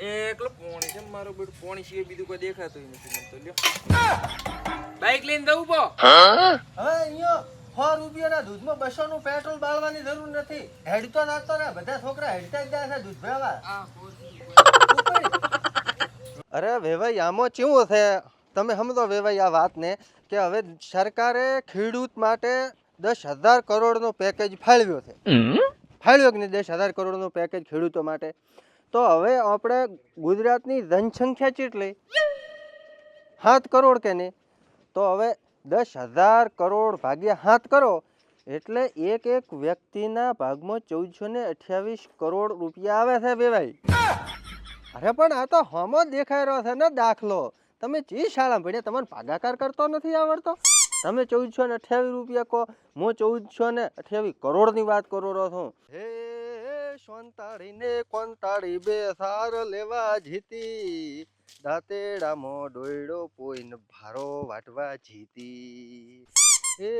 એકલો પોણી છે મારો બેટ પોણી છે બીજું કોઈ દેખાતું નથી મને તો લ્યો. બાઈક લઈને દઉં પો. હવે અહીંયા સો રૂપિયાના દૂધમાં બસો નું પેટ્રોલ બાળવાની જરૂર નથી. હેડતો નાખતો ને બધા છોકરા હેડતા જ જાય છે દૂધ ભરાવા અરે વેવાઈ આમાં કેવું છે તમે સમજો વેવાઈ આ વાતને કે હવે સરકારે ખેડૂત માટે દસ હજાર કરોડનો પેકેજ ફાળવ્યો છે. ફાળવ્યો કે નહીં? દસ હજાર કરોડનો પેકેજ ખેડૂતો માટે. તો હવે આપણે ગુજરાતની જનસંખ્યા કેટલી સાત કરોડ કે નહીં? તો હવે દસ હજાર કરોડ ભાગ્યા સાત કરો, એટલે એક એક વ્યક્તિના ભાગમાં ચૌદસો ને અઠ્યાવીસ કરોડ રૂપિયા આવે છે બેભાઈ અરે પણ આ તો હમો દેખાઈ રહ્યો છે ને દાખલો. તમે જે શાળા ભણ્યા? તમારે ભાગાકાર કરતો નથી આવડતો? તમે ચૌદસો ને અઠ્યાવીસ રૂપિયા કહો, હું ચૌદસો ને અઠ્યાવીસ કરોડની વાત કરો રહ્યો છું. હે સોનતાળીને કોનતાળી બે સાર લેવા જીતી. દાંતેડામાં ડોયડો પોઈન ભારો વાટવા જીતી. એ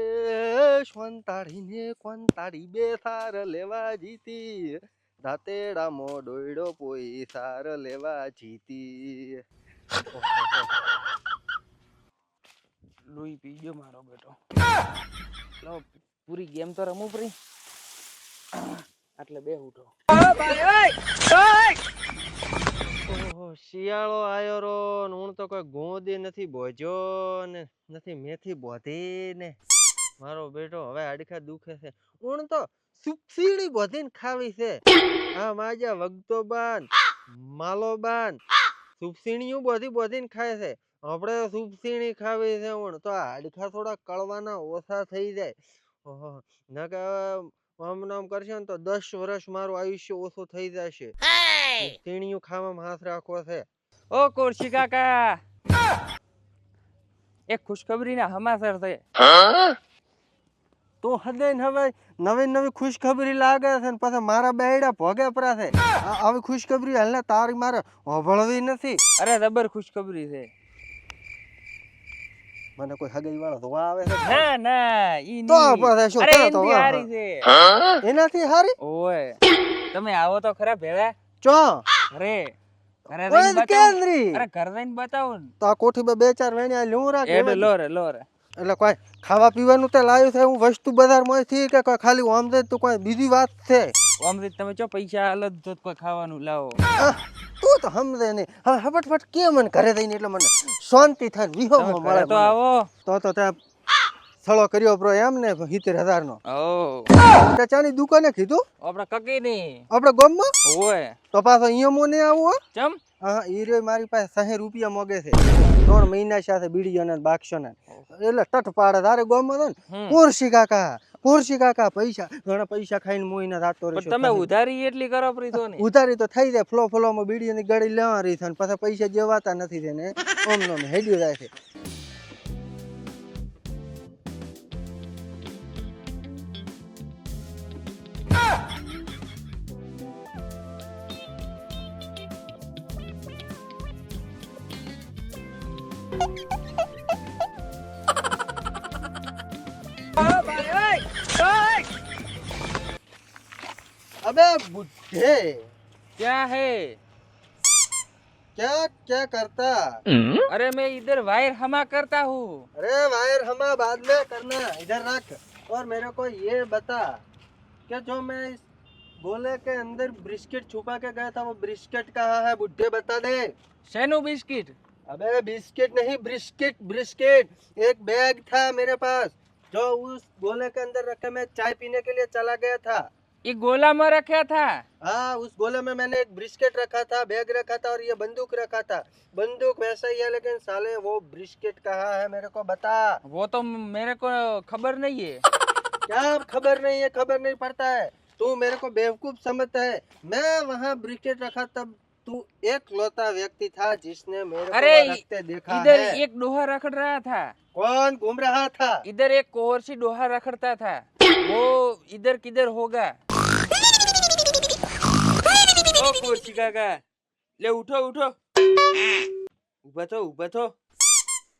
સોનતાળીને કોંતાળી બે સાર લેવા જીતી. દાંતેડામાં ડોયડો પોઈ સાર લેવા જીતી. લોહી પી ગયો મારો બેટો. પૂરી ગેમ તો રમું પરી. એટલે બે ઉઠો શિયાળો આયો રો હું તો કોઈ ગોદી નથી બોજ્યો ને, નથી મેથી બોધી ને. મારો બેટો હવે હાડકા દુખે છે. હું તો સુપસીડી બોધીને ખાવી છે. આ માજા વગતો બાન, માલો બાન, સુપસીણીયું બોધી બોધીને ખાય છે. આપણે સુપસીણી ખાવી છે હું તો આડખા થોડા કળવાના ઓછા થઈ જાય. ઓહો નકે આમ નામ કરશે ને તો દસ વર્ષ મારું આયુષ્ય ઓછું થઈ જશે. તીણીયું ખાવામાં હાથ રાખવો છે. ઓ કોરશી કાકા! એક ખુશખબરી ના હમાસર છે તો હદે હવે નવી નવી ખુશખબરી લાગે છે ને પછી મારા બેડા ભોગે પરા છે. આવી ખુશખબરી હાલને તારી મારે હોભળવી નથી. અરે રબર ખુશખબરી છે. મને કોઈ હગાઈ વાળો તો આવે છે? ના ના ઈ તો. પછી શું કરો તો હારી છે. એનાથી હારી? ઓય તમે આવો તો ખરા ભેળા. ચો? અરે અરે કેન્દ્રી! અરે ઘર જઈને બતાવું તો આ કોઠી બે બે ચાર વેણ્યા લ્યું રાખ એ લો રે લો રે. એટલે કોઈ ખાવા પીવાનું તે લાવ્યું છે હું વસ્તુ બજારમાંથી કે કોઈ ખાલી ઓમરેજ તો કોઈ બીજી વાત છે? ઓમરેજ તમે ચો પૈસા અલગ જો કોઈ ખાવાનું લાવો. તું તો સમજે નહીં. હવે હબટફટ કે મને ઘરે જઈને એટલે મને શાંતિ થાય વિહો મળે તો આવો. તો તો ત્યાં સળો કર્યો બ્રો એમ ને સિત્તેર હજાર નો ચાની દુકાને કીધું? આપડે કકી ની ગોમમાં હોય. તો પાછો અહીંયા મોને આવું ચમ? હા મારી પાસે સહે રૂપિયા મોગે છે. ત્રણ મહિના સાથે બીડીઓ ને બાક્ષો ને એટલે તટ પાડે તારે ગામમાં તો ને. પોરસી કાકા પોરસી કાકા પૈસા ઘણા પૈસા ખાઈને મોઈને રાતો રહી તમે ઉધારી એટલી કરો પ્રીતો ને. ઉધારી તો થઈ જાય ફ્લો ફ્લોમાં બીડીઓની ગાડી લેવા રહી છે પછી પૈસા જેવાતા નથી તેને ઓમ નોમ હેડ્યું જાય છે. अबे बुढ़े। क्या है? क्या क्या करता? अरे मैं इधर वायर हमा करता हूँ। अरे वायर हमा बाद में करना इधर रख। और मेरे को ये बता कि जो मैं इस गोले के अंदर ब्रिस्किट छुपा के गया था वो ब्रिस्किट कहाँ है बुढ़े बता दे। शेनु बिस्किट। अबे बिस्किट नहीं ब्रिस्किट ब्रिस्किट एक बैग था मेरे पास जो उस गोले के अंदर रखे मैं चाय पीने के लिए चला गया था। ये गोला में रखा था? हाँ उस गोले में मैंने एक ब्रिस्केट रखा था बैग रखा था और ये बंदूक रखा था। बंदूक वैसा ही है लेकिन साले वो ब्रिस्केट कहाँ है मेरे को बता। वो तो मेरे को खबर नहीं है। क्या खबर नहीं है? खबर नहीं पड़ता है। तू मेरे को बेवकूफ़ समझता है। मैं वहाँ ब्रिस्केट रखा तब तू एक लौता व्यक्ति था जिसने मेरे अरे, को रखते देखा इधर है एक डोहा रखड़ रहा था कौन घूम रहा था इधर एक कोर सी डोहा रखड़ता था वो इधर किधर होगा ओ कोरसी काका ले उठो उठो ઉભા થો ઉભા થો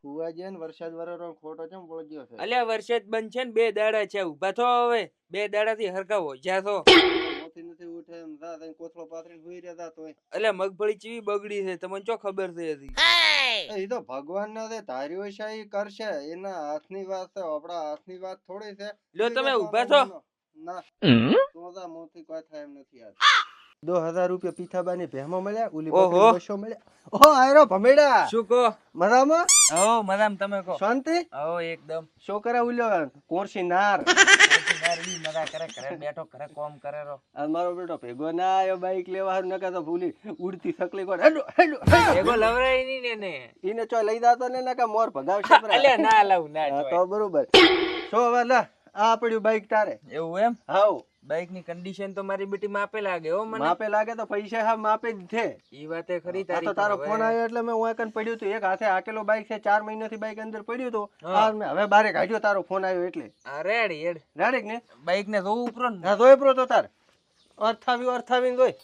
હુઆ જેન વરસાદ વાળો ખોટો ચમ બોલજો છે અલ્યા વરસાદ બંધ છે ને બે દાડા છે ઉભા થો હવે બે દાડા થી હરકાવો જા થો માંથી નથી ઉઠે તઈ કોથળો પાથરીને તોય. એટલે મગફળી ચીવી બગડી છે તમને ચો ખબર છે હતી એ તો ભગવાન ને ધાર્યો છે ઈ કરશે. એના હાથની વાત છે આપણા હાથની વાત થોડી છે. લ્યો તમે ઊભા ઊભા તો છો? ના. તો જા મોથી કોઈ થાય એમ નથી આજ દો હજાર રૂપિયા પીઠાબાની ભેમો મળ્યા ઉલી ઓહો. બસો મળ્યા. ઓહો આયરો ભમેડા. શું કહો? મજામાં? હો મજામ. તમે કહો. શાંતિ? હો એકદમ. છોકરા ઉલ્યો કોરસી નાર. કરે બેઠો ઘરે કોમ કરે રો મારો બેટો ભેગો ના આયો બાઈક લેવા હારું નકા તો ભૂલી ઉડતી સકલી કોણ હેડો હેડો હેડો. લવરાયની ને ને ઈને ચો લઈ જાતો ને નકા મોર ભગાવશે પરા. ના લાવું ના તો બરોબર. સો હવે લે આ પડ્યું બાઈક તારે. એવું એમ? હાઉ. બાઈકની કન્ડિશન તો મારી બેટી માપે લાગે હો મને. માપે લાગે તો પૈસા હા માપે જ છે. ઈ વાતે ખરી તારી તો તારો ફોન આવ્યો એટલે મેં હું એકન પડ્યું હતું એક હાથે આકેલો બાઈક છે ચાર મહિનાથી બાઈક અંદર પડ્યું હતું. આ મેં હવે બારે કાઢ્યો તારો ફોન આવ્યો એટલે. આ રેડ હેડ રાડીક ને બાઈક ને જોવું ઉપરો ને. જોઈ પ્રો તો તાર. અર્થાવી અર્થાવી જોઈ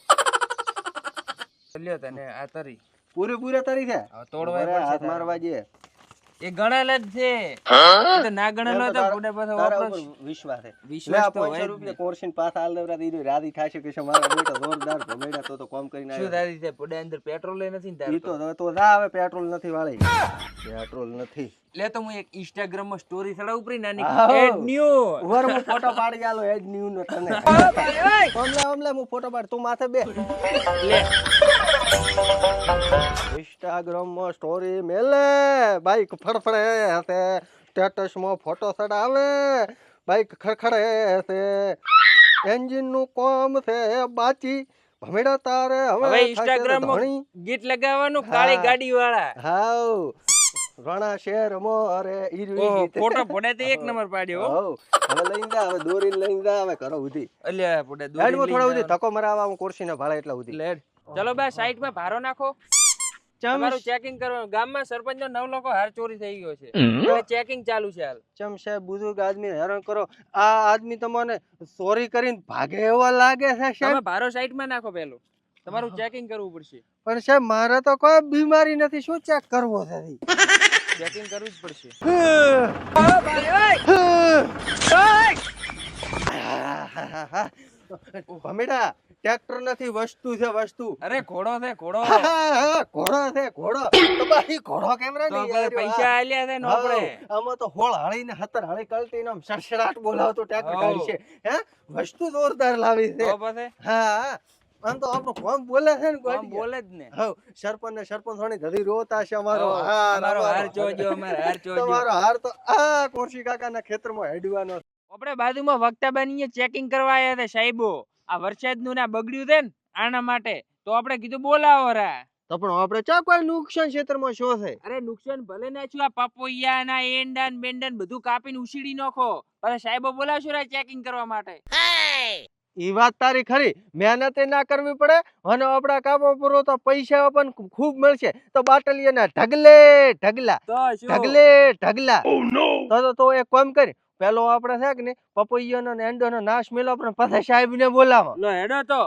લ્યો તને આ તરી. પૂરે પૂરે તારી છે? તોડવા હાથ મારવા જઈએ એ ગણેલ જ છે. તો ના ગણેલ હોય તો ગુડે તારા- બુડે પાછો તારા વાપરો વિશ્વાસ છે. વિશ્વાસ તો હોય રૂપિયા ને. કોર્સીન પાસ આલ દેવરા દીધું રાધી ખાશે કે મારો બેટો જોરદાર ભમેડા તો તો કામ કરીને શું રાધી છે બુડે અંદર પેટ્રોલ ય નથી ને તાર તો હવે તો જા હવે પેટ્રોલ નથી વાળી. પેટ્રોલ નથી. લે તો હું એક ઇન્સ્ટાગ્રામમાં સ્ટોરી ચડાવું પરી નાની. એડ ન્યુ ઊભા હું ફોટો પાડી આલો એડ ન્યુ નો તને. ઓમલે ઓમલે હું ફોટો પાડ તું માથે બે લે. ઇન્સ્ટાગ્રામમાં સ્ટોરી મેલે. બાઈક ફડફડે હશે. સ્ટેટસમાં ફોટો ચડાવે. બાઈક ખડખડે છે એન્જિનનું કોમ છે બાચી. ભમેડા તારે હવે ઇન્સ્ટાગ્રામ ગીત લગાવવાનું કાળી ગાડી વાળા હાઉ. રણા શેર મોરે ઈરવી. ફોટો પડે તે એક નંબર પાડ્યો હો. હવે લઈને જા હવે દોરીને લઈને જા હવે કરો ઉધી. અલ્યા પડે હેડમાં થોડા ઉધી ધક્કો મરાવા હું ખુરશી ને ભાડે એટલા ઉધી. લેડ ચલો બા સાઈડમાં ભારો નાખો. તમારું ચેકિંગ કરવાનું ગામમાં સરપંચ નવ લોકો હાર ચોરી થઈ ગયો છે. એટલે ચેકિંગ ચાલુ છે હાલ. ચમ સાહેબ બુઝુર્ગ આદમી હેરાન કરો. આ આદમી તમને ચોરી કરીને ભાગે એવો લાગે છે સાહેબ ભારો સાઈડમાં નાખો પેલું. તમારું ચેકિંગ કરવું પડશે. પણ સાહેબ મારે તો કોઈ બીમારી નથી. શું ચેક કરવો છે ચેકિંગ કરવું જ પડશે. ભમેડા ટ્રેક્ટર નથી વસ્તુ છે વસ્તુ. અરે ઘોડો છે ઘોડો. ઘોડો છે ઘોડો. તમારી ઘોડો કેમ રે પૈસા આલ્યા છે ને આપણે આમાં તો હોળ હાળીને હતર હાળી કલતી ને આમ બોલાવતો ટ્રેક્ટર ગાડી છે. હે? વસ્તુ જોરદાર લાવી છે. હા. આમ તો આપણો કોમ બોલે છે ને કોમ બોલે જ ને? હા સરપંચ ને સરપંચ થોડી ધરી રોતા છે અમારો હા હાર અમારો હાર જોજો અમારો હાર જોજો. તમારો હાર તો આ કોરસી કાકાના ખેતરમાં હેડવાનો આપણે બાજુમાં વક્તાબાની ચેકિંગ કરવા આવ્યા હતા સાહેબો. આ વરસાદનું ના બગડ્યું છે ને આના માટે તો આપણે કીધું બોલાવો રા. તો પણ આપણે ચા કોઈ નુકસાન ક્ષેત્રમાં શું છે? અરે નુકસાન ભલે ના છું આ પપોયા ના એંડા ને બેંડા ને બધું કાપીને ઉછીડી નાખો. પછી સાહેબો બોલાવશો રા ચેકિંગ કરવા માટે. ઈ વાત તારી ખરી. મહેનત ના કરવી પડે અને આપણા કામો પૂરો તો પૈસા પણ ખૂબ મળશે. તો બાટલીના ઢગલે ઢગલા ઢગલે ઢગલા. તો તો તો એક કામ કરી પેલો આપણે છે કે ને પપૈયાનો ને એંડોનો નાશ મેલો આપણે પાછા સાહેબ ને બોલાવો લો હેડો તો.